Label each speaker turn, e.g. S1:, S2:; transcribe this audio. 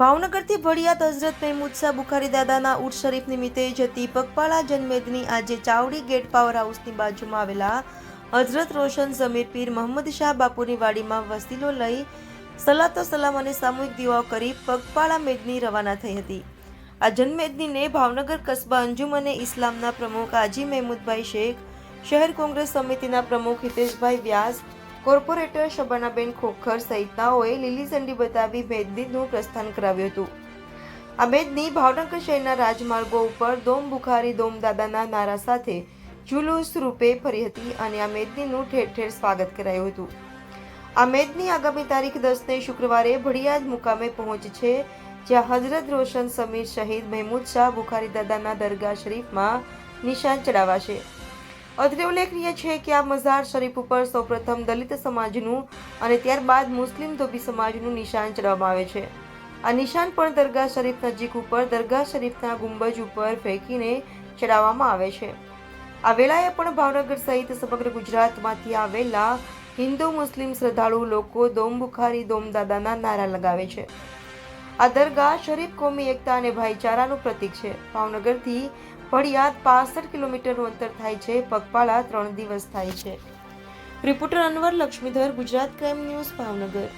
S1: ભાવનગરથી ભડિયાત હઝરત મહેમૂદ શાહ બુખારી દાદાના ઉર્સ શરીફ નિમિત્તે જતી પગપાળા જનમેદની આજે ચાવડી ગેટ પાવર હાઉસની બાજુમાં આવેલા હઝરત રોશન ઝમીર પીર મોહમ્મદ શાહ બાપુની વાડીમાં વસીલો લઈ સલાતો સલામ અને સામૂહિક દીવાઓ કરી પગપાળા મેદની રવાના થઈ હતી. આ જનમેદનીને ભાવનગર કસ્બા અંજુમને ઇસ્લામના પ્રમુખ આજી મહેમૂદભાઈ શેખ, શહેર કોંગ્રેસ સમિતિના પ્રમુખ હિતેશભાઈ વ્યાસ કોર્પોરેટર શબાનાબેન ખોખર સહિતનાઓએ લીલી ઝંડી બતાવી મેદનીનું પ્રસ્થાન કરાવ્યું હતું. આ મેદની ભાવનગર શહેરના રાજમાર્ગો ઉપર દોમ બુખારી દોમ દાદાના નારા સાથે જુલુસ રૂપે ફરી હતી અને આ મેદનીનું ઠેર ઠેર સ્વાગત કરાયું હતું. આ મેદની આગામી તારીખ દસને શુક્રવારે ભડિયાદ મુકામે પહોંચશે જ્યાં હજરત રોશન સમીર શહીદ મહેમૂદ શાહ બુખારી દાદાના દરગાહ શરીફમાં નિશાન ચડાવાશે. અત્રે ઉલ્લેખનીય છે કે આ મઝાર શરીફ ઉપર સૌપ્રથમ દલિત સમાજનું અને ત્યારબાદ મુસ્લિમ ધોબી સમાજનું નિશાન ચડવામાં આવે છે. આ નિશાન પણ દરગાહ શરીફ નજીક ઉપર, દરગાહ શરીફના ગુંબજ ઉપર ફેંકીને ચડાવવામાં આવે છે. આ વેળાએ પણ ભાવનગર સહિત સમગ્ર ગુજરાતમાંથી આવેલા હિન્દુ, મુસ્લિમ શ્રદ્ધાળુ લોકો દોમ બુખારી દોમ દાદાના નારા લગાવે છે. આ દરગાહ શરીફ, કોમી એકતા અને ભાઈચારાનું પ્રતીક છે. ભાવનગરથી ભડિયાદ પાસઠ કિલોમીટરનું અંતર થાય છે. પગપાળા ત્રણ દિવસ થાય છે. Reporter Anwar Laxmidhar, Gujarat crime news Bhavnagar.